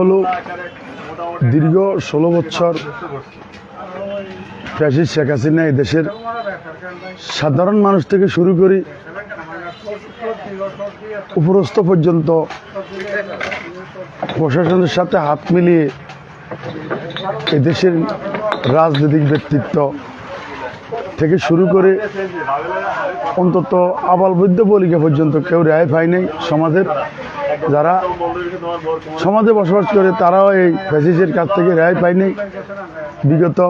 হলো দীর্ঘ ষোলো বছর ফ্যাসিস্ট শেখ হাসিনা দেশের সাধারণ মানুষ থেকে শুরু করি উপরস্থ পর্যন্ত প্রশাসনের সাথে হাত মিলিয়ে এদেশের রাজনৈতিক ব্যক্তিত্ব থেকে শুরু করে অন্তত আবাল বৈদ্য বলিকা পর্যন্ত কেউ রেহাই পায় নাই সমাজের। যারা সমাজে বসবাস করে, তারাও এই ফ্যাসিসের কাছ থেকে রেহাই পায়নি। বিগত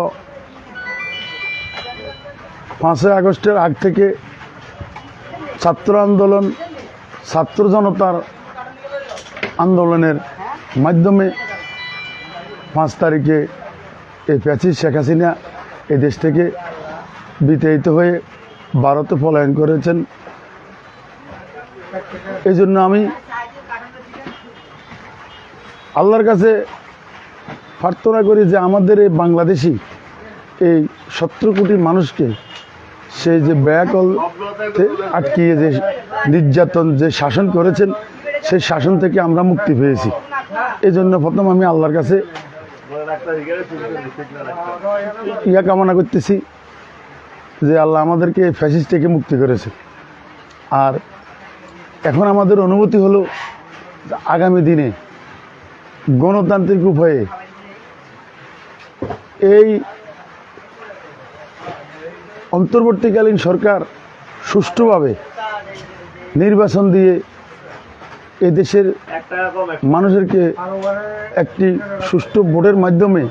পাঁচই আগস্টের আগ থেকে ছাত্র আন্দোলন, ছাত্র জনতার আন্দোলনের মাধ্যমে পাঁচ তারিখে এই প্যাচিস শেখ হাসিনা এই দেশ থেকে বিতাড়িত হয়ে ভারতে পলায়ন করেছেন। এই জন্য আমি আল্লাহর কাছে প্রার্থনা করি যে আমাদের এই বাংলাদেশি, এই সত্তর কোটি মানুষকে সেই যে ব্যাকল আটকিয়ে যে নির্যাতন যে শাসন করেছেন, সেই শাসন থেকে আমরা মুক্তি পেয়েছি। এই জন্য প্রথম আমি আল্লাহর কাছে ইয়া কামনা করতেছি যে আল্লাহ আমাদেরকে ফ্যাসিস থেকে মুক্তি করেছে। আর এখন আমাদের অনুভূতি হলো আগামী দিনে গণতান্ত্রিক উপায়ে এই অন্তর্বর্তীকালীন সরকার সুষ্ঠুভাবে নির্বাচন দিয়ে এদেশের মানুষেরকে একটি সুষ্ঠু ভোটের মাধ্যমে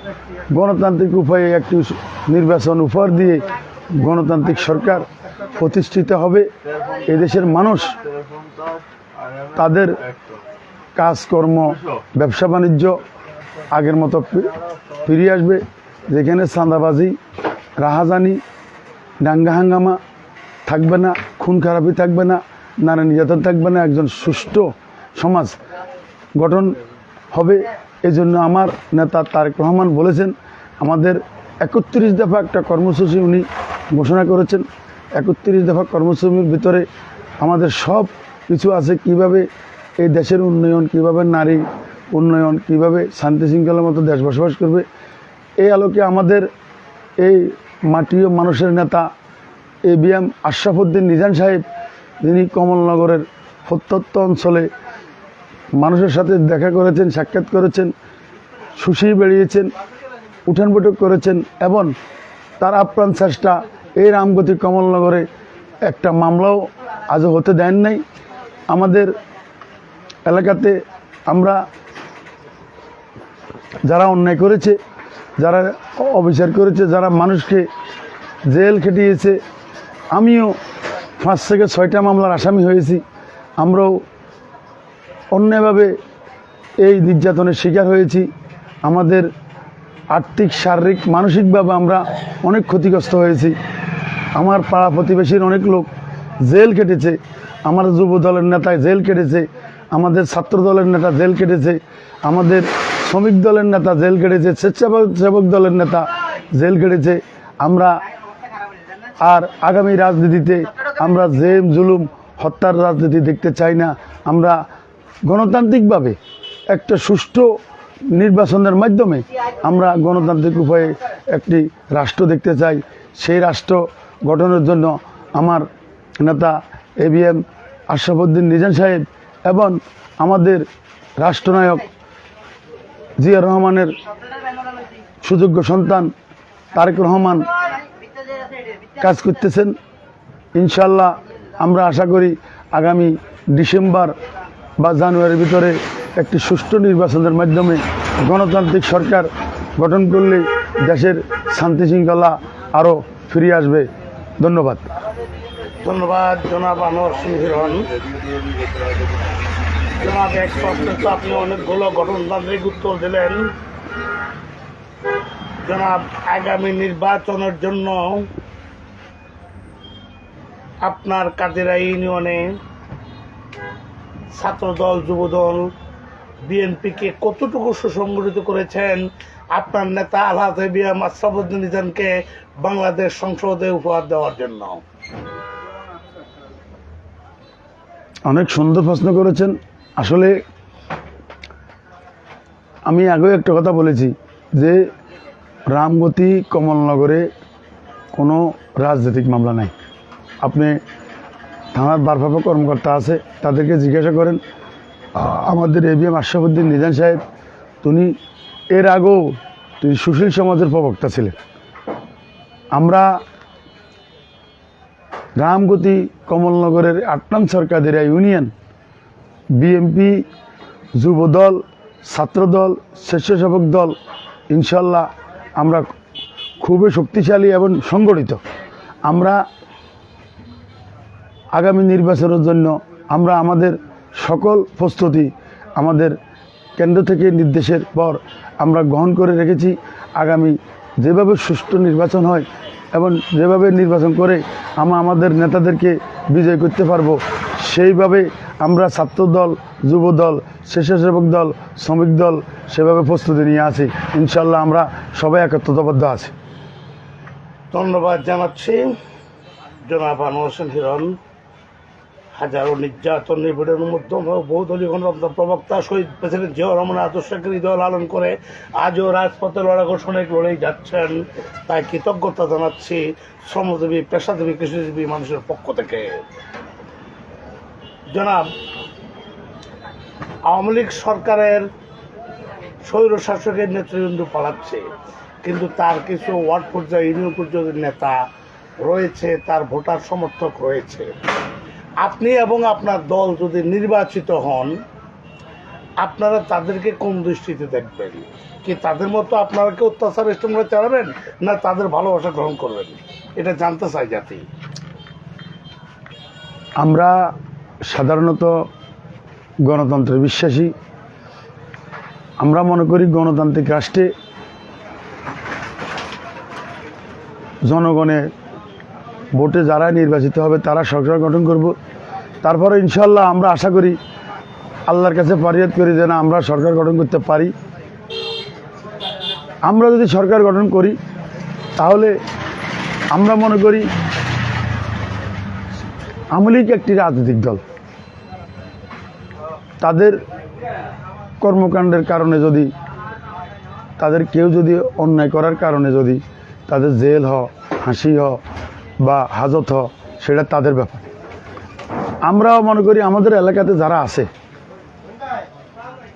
গণতান্ত্রিক উপায়ে একটি নির্বাচন উপহার দিয়ে গণতান্ত্রিক সরকার প্রতিষ্ঠিত হবে। এদেশের মানুষ তাদের কাজকর্ম, ব্যবসা বাণিজ্য আগের মতো ফিরিয়ে আসবে। যেখানে চাঁদাবাজি, রাহাজানি, দাঙ্গা হাঙ্গামা থাকবে না, খুন খারাপি থাকবে না, নারী নির্যাতন থাকবে না, একজন সুষ্ঠু সমাজ গঠন হবে। এই জন্য আমার নেতা তারেক রহমান বলেছেন, আমাদের একত্রিশ দফা একটা কর্মসূচি উনি ঘোষণা করেছেন। একত্রিশ দফা কর্মসূচির ভিতরে আমাদের সব কিছু আছে। কীভাবে এই দেশের উন্নয়ন কীভাবে নারী উন্নয়ন, কীভাবে শান্তি শৃঙ্খলার মতো দেশ বসবাস করবে, এই আলোকে আমাদের এই মাটি ও মানুষের নেতা এ বি এম আশরাফুদ্দিন নিজান সাহেব, যিনি কমলনগরের প্রত্যন্ত অঞ্চলে মানুষের সাথে দেখা করেছেন, সাক্ষাৎ করেছেন সুশি বেরিয়েছেন, উঠান বৈঠক করেছেন, এবং তার আপ্রাণ চেষ্টা এই রামগতি কমলনগরে একটা মামলাও আজও হতে দেন নাই। আমাদের এলাকাতে আমরা যারা অন্যায় করেছে, যারা অবিচার করেছে, যারা মানুষকে জেল খেটিয়েছে, আমিও পাঁচ থেকে ছয়টা মামলার আসামি হয়েছি। আমরাও অন্যায়ভাবে এই নির্যাতনের শিকার হয়েছি। আমাদের আর্থিক, শারীরিক, মানসিকভাবে আমরা অনেক ক্ষতিগ্রস্ত হয়েছি। আমার পাড়া প্রতিবেশীর অনেক লোক জেল কেটেছে আমার যুব দলের নেতায় জেল কেটেছে আমাদের ছাত্র দলের নেতা জেল কেটেছে, আমাদের শ্রমিক দলের নেতা জেল কেটেছে, স্বেচ্ছাসেবক দলের নেতা জেল কেটেছে। আমরা আর আগামী রাজনীতিতে আমরা জেম জুলুম, হত্যার রাজনীতি দেখতে চাই না। আমরা গণতান্ত্রিকভাবে একটা সুষ্ঠু নির্বাচনের মাধ্যমে আমরা গণতান্ত্রিক উপায়ে একটি রাষ্ট্র দেখতে চাই। সেই রাষ্ট্র গঠনের জন্য আমার নেতা এ বি এম আশরাফুদ্দিন নিজান সাহেব এবং আমাদের রাষ্ট্রনায়ক জিয়া রহমানের সুযোগ্য সন্তান তারেক রহমান কাজ করতেছেন। ইনশাল্লাহ আমরা আশা করি আগামী ডিসেম্বর বা জানুয়ারির ভিতরে একটি সুষ্ঠু নির্বাচনের মাধ্যমে গণতান্ত্রিক সরকার গঠন করলে দেশের শান্তি শৃঙ্খলা আরও ফিরে আসবে। ধন্যবাদ। ধন্যবাদ, জনাব আনোয়ার সিং হিরন জনাব, এক প্রশ্নে তো আপনি অনেকগুলো গঠনতান্ত্রিক উত্তর দিলেন। জনাব, আগামী নির্বাচনের জন্য আপনার কাজেরা ইউনিয়নে ছাত্রদল, যুবদল, বিএনপিকে কতটুকু সুসংগঠিত করেছেন? আপনার নেতা আলহাজ বিএম আশরাফুদ্দিন নিজানকে বাংলাদেশ সংসদে উপহার দেওয়ার জন্য। অনেক সুন্দর প্রশ্ন করেছেন। আসলে আমি আগেও একটা কথা বলেছি যে রামগতি কমলনগরে কোনো রাজনৈতিক মামলা নাই। আপনি থানার ভারপ্রাপ্ত কর্মকর্তা আছে, তাদেরকে জিজ্ঞাসা করেন, আমাদের এ বি এম আশরাফুদ্দিন নিজান সাহেব, তিনি এর আগেও তিনি সুশীল সমাজের প্রবক্তা ছিলেন। আমরা রামগতি কমলনগরের আটনাম সরকারের ইউনিয়ন, বিএমপি, যুবদল, ছাত্রদল, স্বেচ্ছাসেবক দল, ইনশাল্লাহ আমরা খুবই শক্তিশালী এবং সংগঠিত। আমরা আগামী নির্বাচনের জন্য আমরা আমাদের সকল প্রস্তুতি আমাদের কেন্দ্র থেকে নির্দেশের পর আমরা গ্রহণ করে রেখেছি। আগামী যেভাবে সুষ্ঠু নির্বাচন হয় এবং যেভাবে নির্বাচন করে আমরা আমাদের নেতাদেরকে বিজয় করতে পারব, সেইভাবে আমরা ছাত্র দল যুব দল স্বেচ্ছাসেবক দল, শ্রমিক দল সেভাবে প্রস্তুতি নিয়ে আছি। ইনশাল্লাহ আমরা সবাই একত্রতাবদ্ধ আছি। ধন্যবাদ জানাচ্ছি। জনাব আনোয়ার হোসেন হাজারো নির্যাতন, নিপীড়নের মধ্যে বহুদলীয় গণতন্ত্র প্রবক্তা, শহীদ প্রেসিডেন্ট জিয়া রহমান আদর্শকে হৃদয় লালন করে আজও রাজপথে লড়া ঘোষণায় লড়েই যাচ্ছেন। তাই কৃতজ্ঞতা জানাচ্ছি শ্রমজীবী, পেশাজীবী, কৃষিজীবী মানুষের পক্ষ থেকে। জনাব, আওয়ামী লীগ সরকারের স্বৈর শাসকের নেতৃবৃন্দ পালাচ্ছে, কিন্তু তার কিছু ওয়ার্ড পর্যায়ে, ইউনিয়ন পর্যায়ের নেতা রয়েছে, তার ভোটার সমর্থক রয়েছে। আপনি এবং আপনার দল যদি নির্বাচিত হন, আপনারা তাদেরকে কোন দৃষ্টিতে দেখবেন? কি তাদের মতো আপনারা কি অত্যাচার ইষ্টমরা চালাবেন, না তাদের ভালোবাসা গ্রহণ করবেন? এটা জানতে চাই জাতি। আমরা সাধারণত গণতন্ত্রে বিশ্বাসী। আমরা মনে করি গণতান্ত্রিক রাষ্ট্রে জনগণের ভোটে যারা নির্বাচিত হবে, তারা সরকার গঠন করব। তারপরে ইনশাল্লাহ আমরা আশা করি আল্লাহর কাছে ফারিয়াদ করি যে না, আমরা সরকার গঠন করতে পারি। আমরা যদি সরকার গঠন করি, তাহলে আমরা মনে করি আওয়ামী লীগ একটি রাজনৈতিক দল। তাদের কর্মকাণ্ডের কারণে যদি, তাদের কেউ যদি অন্যায় করার কারণে যদি তাদের জেল হ ফাঁসি হ বা হাজত হ, সেটা তাদের ব্যাপার। আমরাও মনে করি আমাদের এলাকাতে যারা আছে,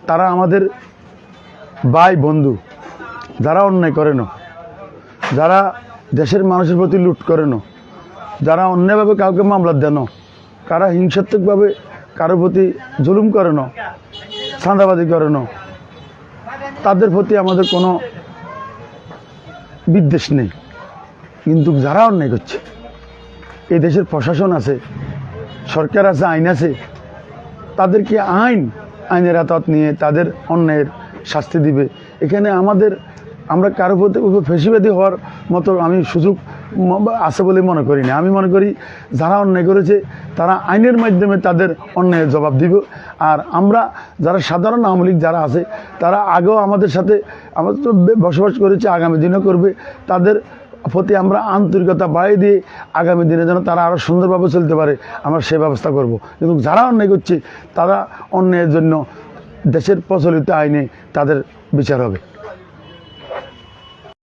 তারা আমাদের ভাই বন্ধু, যারা অন্যায় করে না, যারা দেশের মানুষের প্রতি লুট করে না, যারা অন্যায়ভাবে কাউকে মামলা দেন কারা হিংসাত্মকভাবে কারোর প্রতি জুলুম করে না, চাঁদাবাজি করে না, তাদের প্রতি আমাদের কোনো বিদ্বেষ নেই। কিন্তু যারা অন্যায় করছে, এই দেশের প্রশাসন আছে সরকার আছে, আইন আছে, তাদেরকে আইন, আইনের আতাত নিয়ে তাদের অন্যায়ের শাস্তি দিবে। এখানে আমাদের, আমরা কারও প্রতি ফেসিবাদী হওয়ার মতো আমি সুযোগ আছে বলে মনে করি না। আমি মনে করি যারা অন্যায় করেছে, তারা আইনের মাধ্যমে তাদের অন্যায়ের জবাব দিব। আর আমরা যারা সাধারণ আওয়ামী যারা আছে, তারা আগেও আমাদের সাথে, আমাদের তো বসবাস করেছে, আগামী দিনও করবে। তাদের প্রতি আমরা আন্তরিকতা বাড়িয়ে দিয়ে আগামী দিনে যেন তারা আরও সুন্দরভাবে চলতে পারে, আমরা সে ব্যবস্থা করব। কিন্তু যারা অন্যায় করছে, তারা অন্যায়ের জন্য দেশের প্রচলিত আইনে তাদের বিচার হবে।